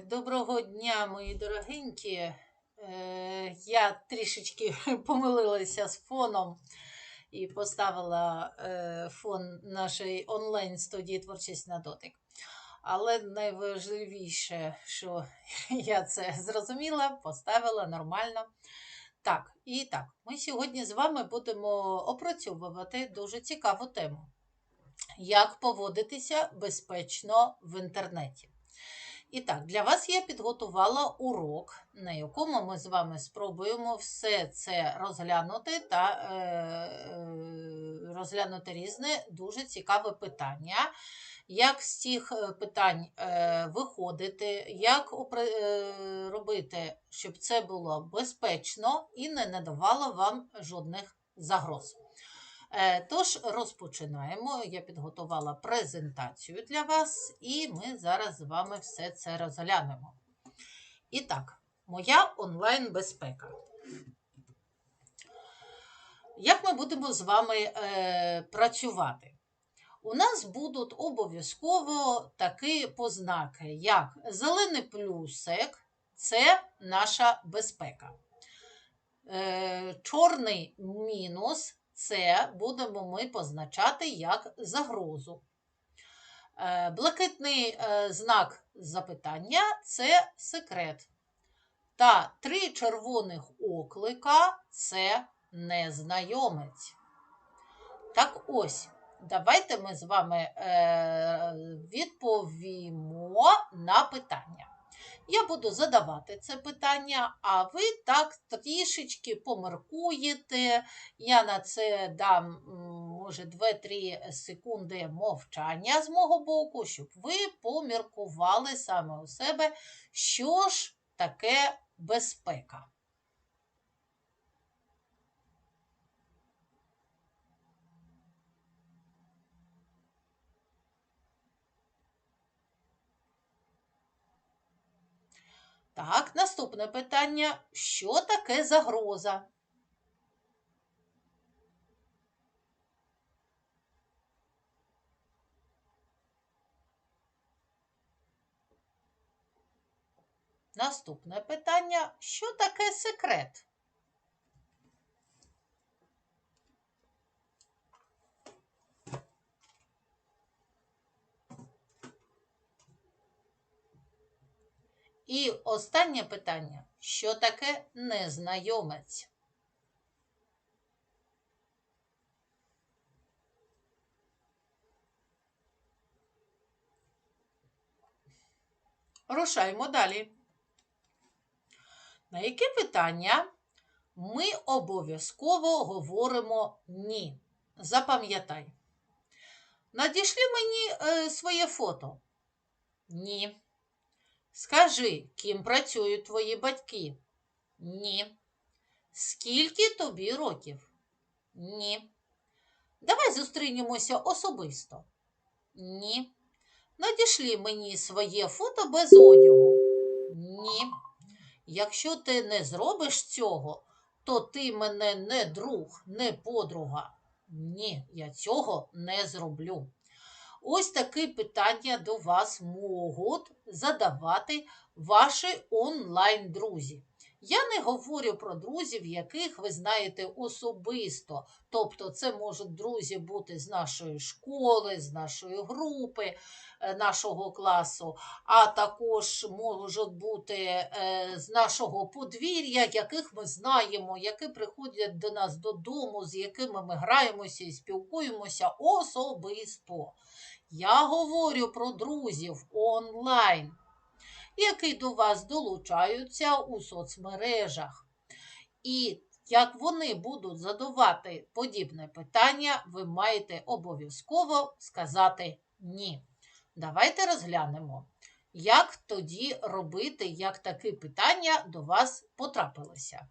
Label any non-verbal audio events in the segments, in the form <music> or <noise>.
Доброго дня, мої дорогенькі. Е, Я трішечки <laughs> помилилася з фоном і поставила е, фон нашої онлайн-студії Творчість на дотик. Але найважливіше, що <laughs> я це зрозуміла, поставила нормально. Так, і так, ми сьогодні з вами будемо опрацьовувати дуже цікаву тему. Як поводитися безпечно в інтернеті. І так, для вас я підготувала урок, на якому ми з вами спробуємо все це розглянути та е, е, розглянути різне дуже цікаве питання. Як з цих е, питань е, виходити, як е, робити, щоб це було безпечно і не надавало вам жодних загроз. Е, Тож розпочинаємо. Я підготувала презентацію для вас, і ми зараз з вами все це розглянемо. І так, моя онлайн-безпека. Як ми будемо з вами е, працювати? У нас будуть обов'язково такі познаки, як зелений плюсик це наша безпека. Е, чорний мінус це будемо ми позначати як загрозу. Е, Блакитний е, знак запитання це секрет. Та три червоних оклика це незнайомець. Так ось, давайте ми з вами е, відповімо на питання. Я буду задавати це питання, а ви так трішечки поміркуєте. Я на це дам, може, 2-3 секунди мовчання з мого боку, щоб ви поміркували саме у себе, що ж таке безпека. Так, наступне питання: що таке загроза? Наступне питання: що таке секрет? І останнє питання: що таке незнайомець? Рушаємо далі. На яке питання ми обов'язково говоримо ні. Запам'ятай. Надішлі мені е, своє фото. Ні. Скажи, ким працюють твої батьки? Ні. Скільки тобі років? Ні. Давай зустрінемося особисто. Ні. Надішлі мені своє фото без одягу. Ні. Якщо ти не зробиш цього, то ти мене не друг, не подруга. Ні, я цього не зроблю. Ось такі питання до вас можуть задавати ваші онлайн-друзі. Я не говорю про друзів, яких ви знаєте особисто. Тобто, це можуть друзі бути з нашої школи, з нашої групи, е, нашого класу, а також можуть бути е, з нашого подвір'я, яких ми знаємо, які приходять до нас додому, з якими ми граємося і спілкуємося особисто. Я говорю про друзів онлайн, які до вас долучаються у соцмережах. І як вони будуть задавати подібне питання, ви маєте обов'язково сказати ні. Давайте розглянемо, як тоді робити, як такі питання до вас потрапилися.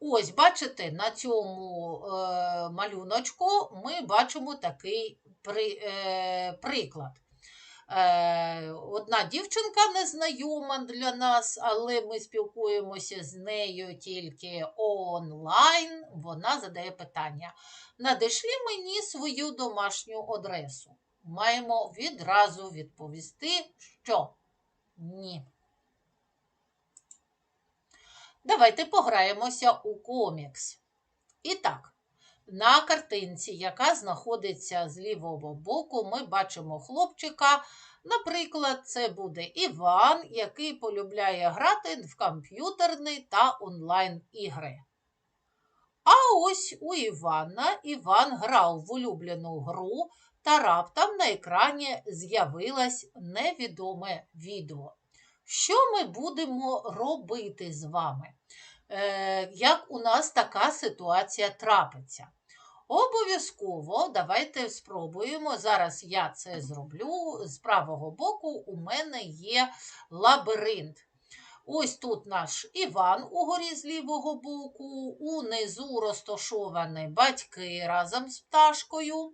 Ось, бачите, на цьому е, малюночку ми бачимо такий при, е, приклад. Е, одна дівчинка незнайома для нас, але ми спілкуємося з нею тільки онлайн. Вона задає питання: надішлі мені свою домашню адресу. Маємо відразу відповісти, що ні. Давайте пограємося у комікс. І так, на картинці, яка знаходиться з лівого боку, ми бачимо хлопчика. Наприклад, це буде Іван, який полюбляє грати в комп'ютерні та онлайн-ігри. А ось у Івана Іван грав в улюблену гру, та раптом на екрані з'явилось невідоме відео. Що ми будемо робити з вами? Е, Як у нас така ситуація трапиться? Обов'язково давайте спробуємо. Зараз я це зроблю. З правого боку у мене є лабіринт. Ось тут наш Іван угорі з лівого боку, унизу розташовані батьки разом з пташкою.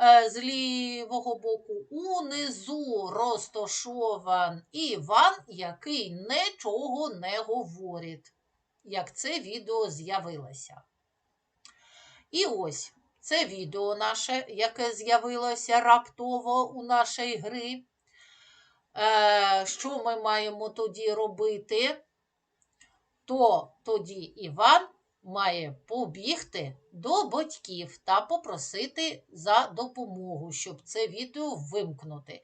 Е, з лівого боку унизу розташован Іван, який нічого не говорить, як це відео з'явилося. І ось це відео наше, яке з'явилося раптово у нашій гри. Е, Що ми маємо тоді робити? То тоді Іван має побігти до батьків та попросити за допомогу, щоб це відео вимкнути.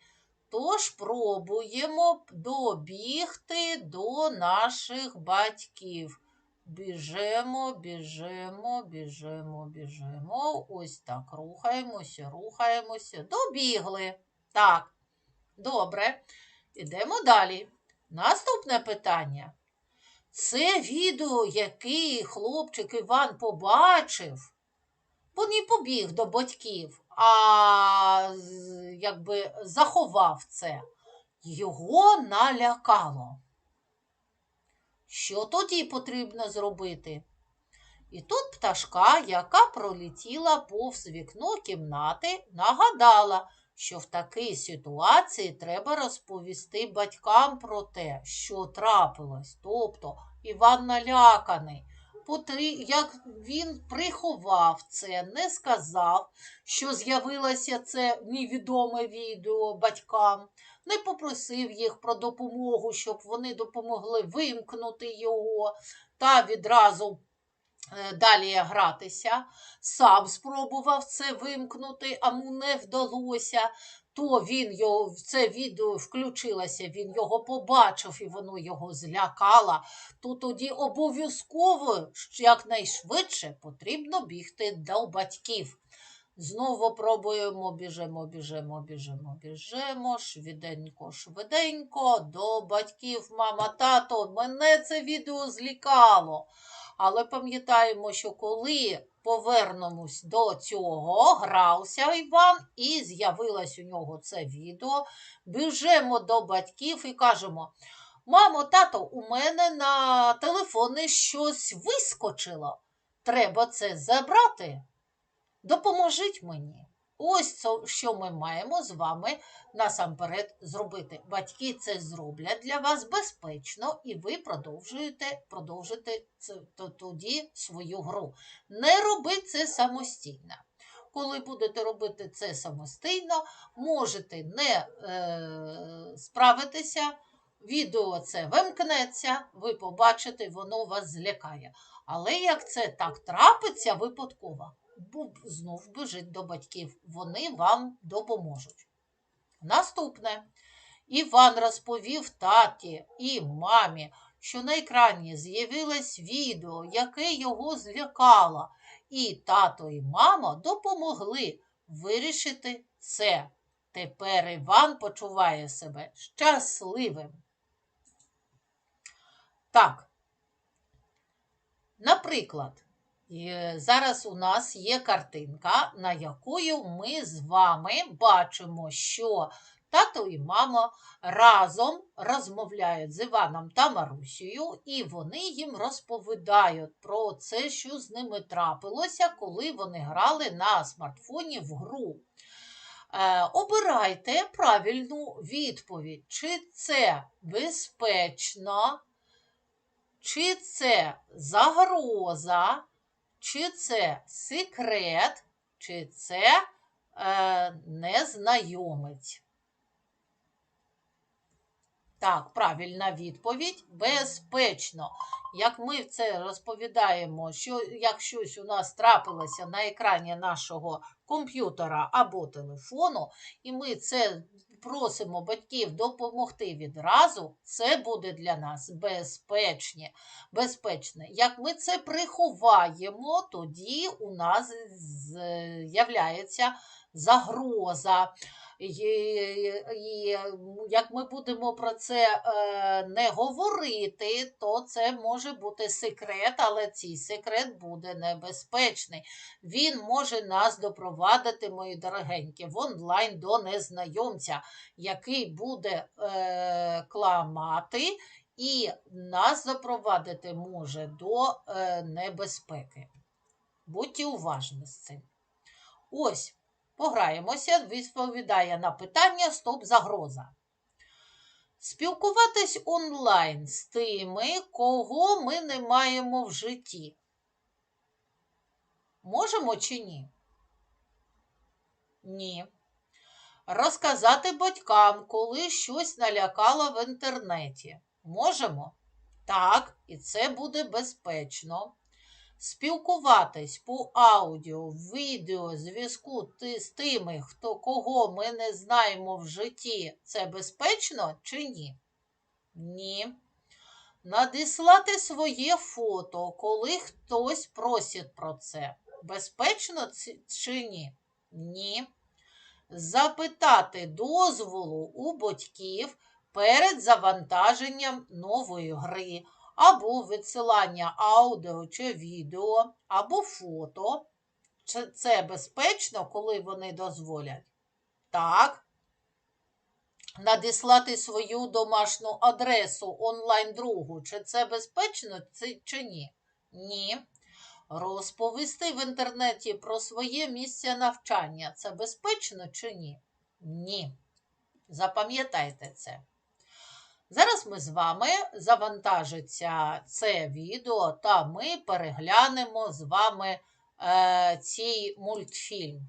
Тож пробуємо добігти до наших батьків. Біжимо, біжимо, біжимо, біжимо. Ось так рухаємося, рухаємося. Добігли. Так, добре. Ідемо далі. Наступне питання. Це відео, який хлопчик Іван побачив, він не побіг до батьків, а якби заховав це. Його налякало. Що тоді потрібно зробити? І тут пташка, яка пролетіла повз вікно кімнати, нагадала, що в такій ситуації треба розповісти батькам про те, що трапилось. Тобто Іван наляканий. Як він приховав це, не сказав, що з'явилося це невідоме відео батькам, не попросив їх про допомогу, щоб вони допомогли вимкнути його та відразу Е, далі гратися, сам спробував це вимкнути, а му не вдалося. То він його в це відео включилося, він його побачив і воно його злякало, то тоді обов'язково якнайшвидше потрібно бігти до батьків. Знову пробуємо, біжимо, біжимо, біжимо, біжимо, швиденько, швиденько, до батьків, мама, тато, мене це відео злікало. Але пам'ятаємо, що коли повернемось до цього, грався Іван, і з'явилось у нього це відео. Біжимо до батьків і кажемо: Мамо, тато, у мене на телефоні щось вискочило. Треба це забрати. Допоможіть мені. Ось це, що ми маємо з вами насамперед зробити. Батьки це зроблять для вас безпечно, і ви продовжуєте продовжите тоді свою гру. Не робіть це самостійно. Коли будете робити це самостійно, можете не е, справитися, відео це вимкнеться, ви побачите, воно вас злякає. Але як це так трапиться випадково? Знов біжить до батьків, вони вам допоможуть. Наступне. Іван розповів таті і мамі, що на екрані з'явилось відео, яке його злякало, і тато і мама допомогли вирішити це. Тепер Іван почуває себе щасливим. Так, наприклад, Зараз у нас є картинка, на якою ми з вами бачимо, що тато і мама разом розмовляють з Іваном та Марусею, і вони їм розповідають про це, що з ними трапилося, коли вони грали на смартфоні в гру. Е, обирайте правильну відповідь, чи це безпечно, чи це загроза чи це секрет, чи це е, незнайомець. Так, правильна відповідь безпечно. Як ми це розповідаємо, що як щось у нас трапилося на екрані нашого комп'ютера або телефону, і ми це просимо батьків допомогти відразу, це буде для нас безпечне. безпечне. Як ми це приховаємо, тоді у нас з'являється загроза. І, як ми будемо про це е, не говорити, то це може бути секрет, але цей секрет буде небезпечний. Він може нас допровадити, мої дорогенькі, в онлайн до незнайомця, який буде е, кламати і нас запровадити може до е, небезпеки. Будьте уважні з цим. Ось. Пограємося, відповідає на питання Стоп загроза. Спілкуватись онлайн з тими, кого ми не маємо в житті. Можемо чи ні? Ні. Розказати батькам, коли щось налякало в інтернеті. Можемо? Так, і це буде безпечно спілкуватись по аудіо, відео, зв'язку з тими, хто кого ми не знаємо в житті, це безпечно чи ні? Ні. Надіслати своє фото, коли хтось просить про це. Безпечно чи ні? Ні. Запитати дозволу у батьків перед завантаженням нової гри або відсилання аудіо чи відео, або фото. Чи це безпечно, коли вони дозволять? Так. Надіслати свою домашню адресу онлайн-другу. Чи це безпечно, чи ні? Ні. Розповісти в інтернеті про своє місце навчання. Це безпечно чи ні? Ні. Запам'ятайте це. Зараз ми з вами завантажиться це відео, та ми переглянемо з вами е, цей мультфільм.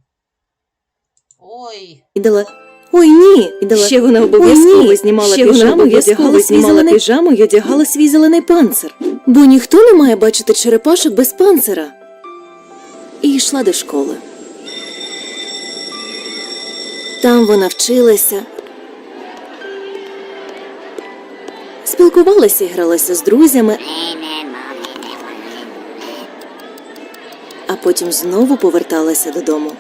Ой, Ідала. Ой, ні. Ідала. Ще вона обов'язково знімала Ще піжаму, обов'язково одягала свій знімала зелений піжаму і одягала свій зелений панцир. бо ніхто не має бачити черепашок без панцира. І йшла до школи. Там вона вчилася, спілкувалася і гралася з друзями, а потім знову поверталася додому.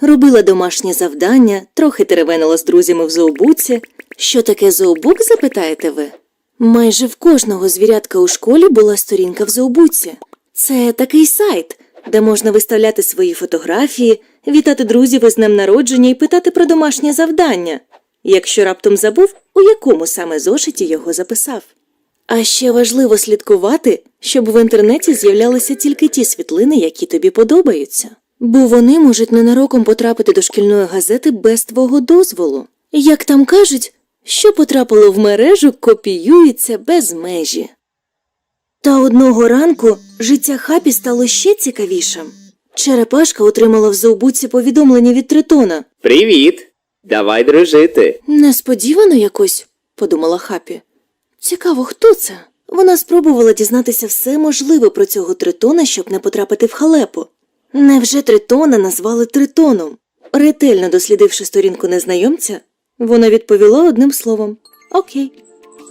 Робила домашнє завдання, трохи теревенила з друзями в зообуці. Що таке зообук, запитаєте ви? Майже в кожного звірятка у школі була сторінка в зообуці. Це такий сайт, де можна виставляти свої фотографії, вітати друзів із днем народження і питати про домашнє завдання, якщо раптом забув, у якому саме зошиті його записав. А ще важливо слідкувати, щоб в інтернеті з'являлися тільки ті світлини, які тобі подобаються. Бо вони можуть ненароком потрапити до шкільної газети без твого дозволу. Як там кажуть, що потрапило в мережу, копіюється без межі. Та одного ранку життя хапі стало ще цікавішим. Черепашка отримала в зообуці повідомлення від Тритона. Привіт! Давай дружити. Несподівано якось, подумала Хапі. Цікаво, хто це? Вона спробувала дізнатися все можливе про цього тритона, щоб не потрапити в халепу. Невже тритона назвали тритоном? Ретельно дослідивши сторінку незнайомця, вона відповіла одним словом Окей.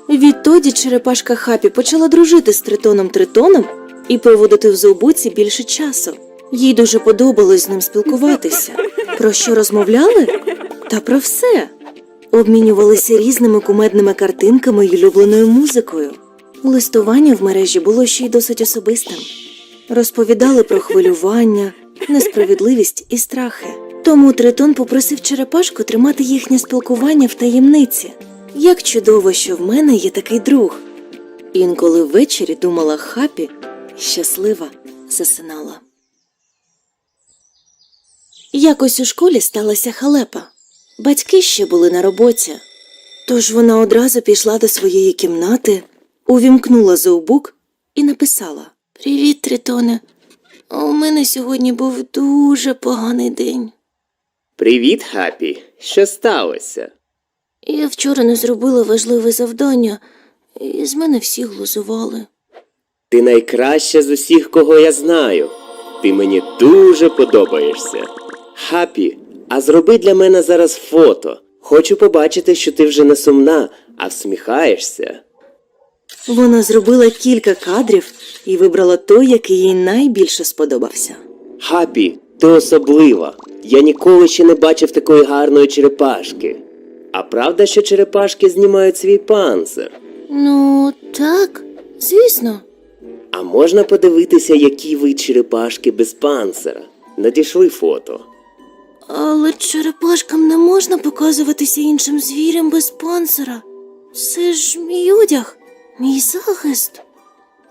Відтоді черепашка Хапі почала дружити з тритоном тритоном і проводити в зообуці більше часу. Їй дуже подобалось з ним спілкуватися. Про що розмовляли? Та про все обмінювалися різними кумедними картинками й улюбленою музикою. Листування в мережі було ще й досить особистим. Розповідали про хвилювання, несправедливість і страхи. Тому Тритон попросив черепашку тримати їхнє спілкування в таємниці. Як чудово, що в мене є такий друг. Інколи ввечері думала Хапі, щаслива засинала. Якось у школі сталася халепа. Батьки ще були на роботі. Тож вона одразу пішла до своєї кімнати, увімкнула зообук і написала Привіт, Тритоне. У мене сьогодні був дуже поганий день. Привіт, Хапі. Що сталося? Я вчора не зробила важливе завдання, і з мене всі глузували. Ти найкраща з усіх, кого я знаю. Ти мені дуже подобаєшся. Хапі, а зроби для мене зараз фото. Хочу побачити, що ти вже не сумна, а всміхаєшся. Вона зробила кілька кадрів і вибрала той, який їй найбільше сподобався. Хапі, ти особлива. Я ніколи ще не бачив такої гарної черепашки. А правда, що черепашки знімають свій панцир? Ну, так, звісно. А можна подивитися, які ви черепашки без панцира? Надійшли фото. Але черепашкам не можна показуватися іншим звірям без панцира. Це ж мій одяг, мій захист.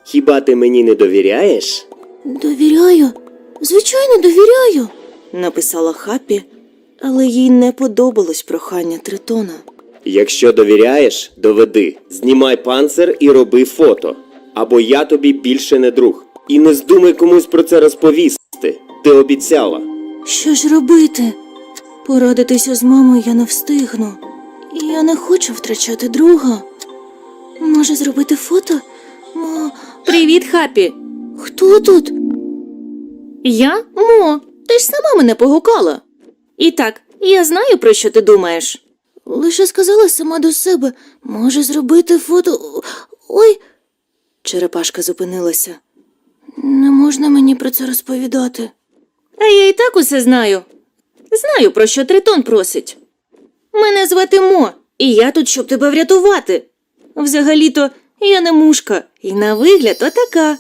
Хіба ти мені не довіряєш? Довіряю, звичайно, довіряю, написала Хапі, але їй не подобалось прохання Тритона. Якщо довіряєш, доведи. Знімай панцир і роби фото. Або я тобі більше не друг. І не здумай комусь про це розповісти. Ти обіцяла. Що ж робити? Порадитися з мамою я не встигну. І я не хочу втрачати друга. Може зробити фото? Мо... Привіт, Хапі. Хто тут? Я? Мо, ти ж сама мене погукала. І так, я знаю, про що ти думаєш. Лише сказала сама до себе, може зробити фото. Ой. Черепашка зупинилася. Не можна мені про це розповідати. А я і так усе знаю. Знаю, про що Тритон просить. Мене звати Мо, і я тут, щоб тебе врятувати. Взагалі-то я не мушка, і на вигляд отака.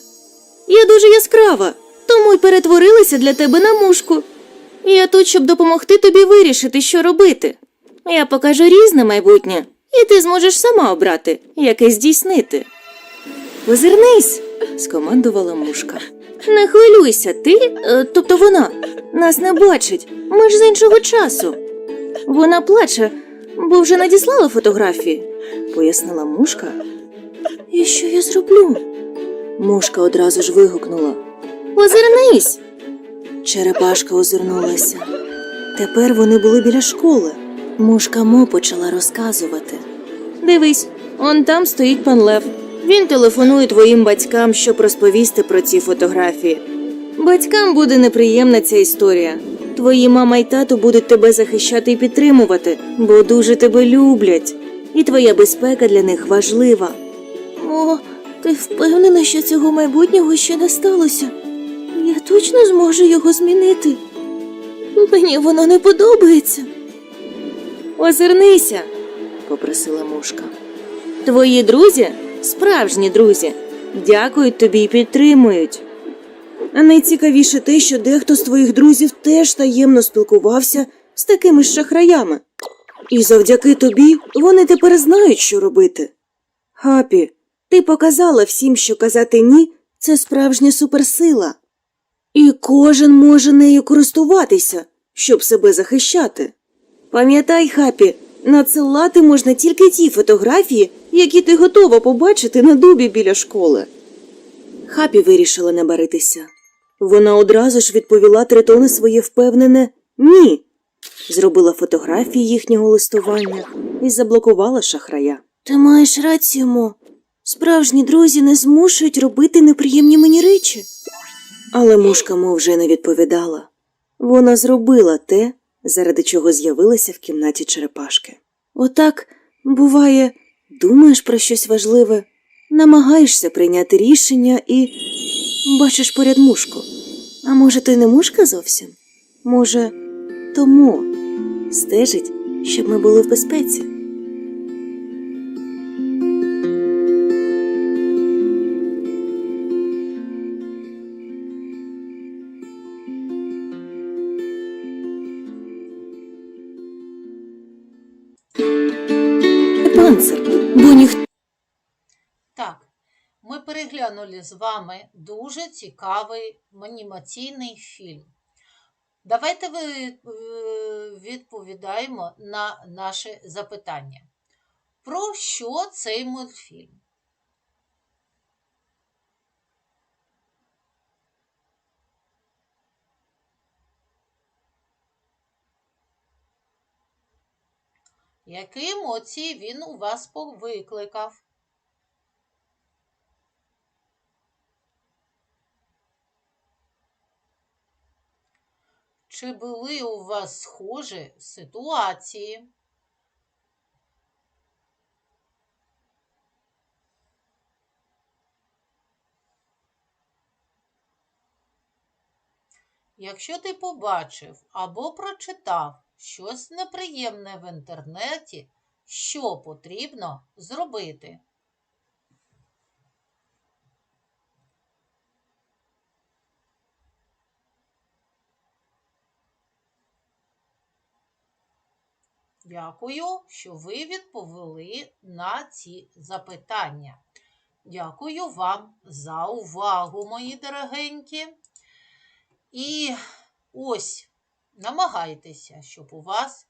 Я дуже яскрава, тому й перетворилася для тебе на мушку. Я тут, щоб допомогти тобі вирішити, що робити. Я покажу різне майбутнє, і ти зможеш сама обрати, яке здійснити. Озирнись, скомандувала мушка. Не хвилюйся, ти, е, тобто вона, нас не бачить. Ми ж з іншого часу. Вона плаче, бо вже надіслала фотографії, пояснила мушка. І що я зроблю? Мушка одразу ж вигукнула. Озирнись. Черепашка озирнулася. Тепер вони були біля школи. Мушка Мо почала розказувати. Дивись, он там стоїть пан Лев. Він телефонує твоїм батькам, щоб розповісти про ці фотографії. Батькам буде неприємна ця історія. Твої мама й тато будуть тебе захищати і підтримувати, бо дуже тебе люблять, і твоя безпека для них важлива. О, ти впевнена, що цього майбутнього ще не сталося? Я точно зможу його змінити. Мені воно не подобається. Озирнися, попросила мушка. Твої друзі, справжні друзі, дякують тобі і підтримують. А найцікавіше те, що дехто з твоїх друзів теж таємно спілкувався з такими ж шахраями. І завдяки тобі вони тепер знають, що робити. Хапі, ти показала всім, що казати ні це справжня суперсила. І кожен може нею користуватися, щоб себе захищати. Пам'ятай, Хапі, надсилати можна тільки ті фотографії, які ти готова побачити на дубі біля школи. Хапі вирішила не баритися. Вона одразу ж відповіла Тритону своє впевнене ні. Зробила фотографії їхнього листування і заблокувала шахрая. Ти маєш рацію, Мо. Справжні друзі не змушують робити неприємні мені речі. Але мушка Мо вже не відповідала. Вона зробила те, заради чого з'явилася в кімнаті черепашки. Отак, буває, думаєш про щось важливе, намагаєшся прийняти рішення і бачиш поряд мушку. А може, ти не мушка зовсім? Може, тому стежить, щоб ми були в безпеці. Панцир, бо ніхто. Так, ми переглянули з вами дуже цікавий анімаційний фільм. Давайте е, відповідаємо на наше запитання. Про що цей мультфільм? Які емоції він у вас викликав? Чи були у вас схожі ситуації? Якщо ти побачив або прочитав щось неприємне в інтернеті, що потрібно зробити? Дякую, що ви відповіли на ці запитання. Дякую вам за увагу, мої дорогенькі. І ось намагайтеся, щоб у вас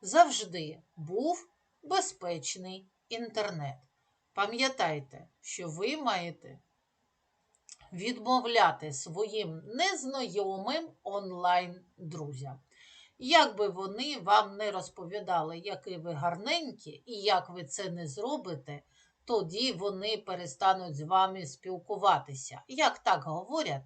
завжди був безпечний інтернет. Пам'ятайте, що ви маєте відмовляти своїм незнайомим онлайн-друзям. Як би вони вам не розповідали, які ви гарненькі, і як ви це не зробите, тоді вони перестануть з вами спілкуватися. Як так говорять,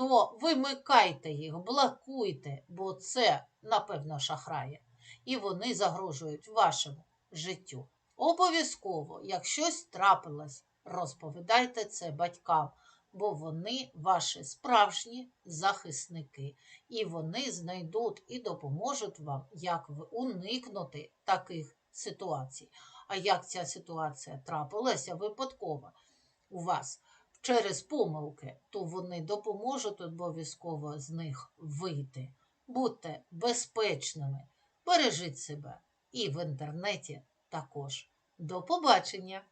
то вимикайте їх, блокуйте, бо це, напевно, шахрає. І вони загрожують вашому життю. Обов'язково, як щось трапилось, розповідайте це батькам, бо вони ваші справжні захисники, і вони знайдуть і допоможуть вам, як уникнути таких ситуацій. А як ця ситуація трапилася випадково у вас через помилки, то вони допоможуть обов'язково з них вийти. Будьте безпечними, бережіть себе і в інтернеті також. До побачення!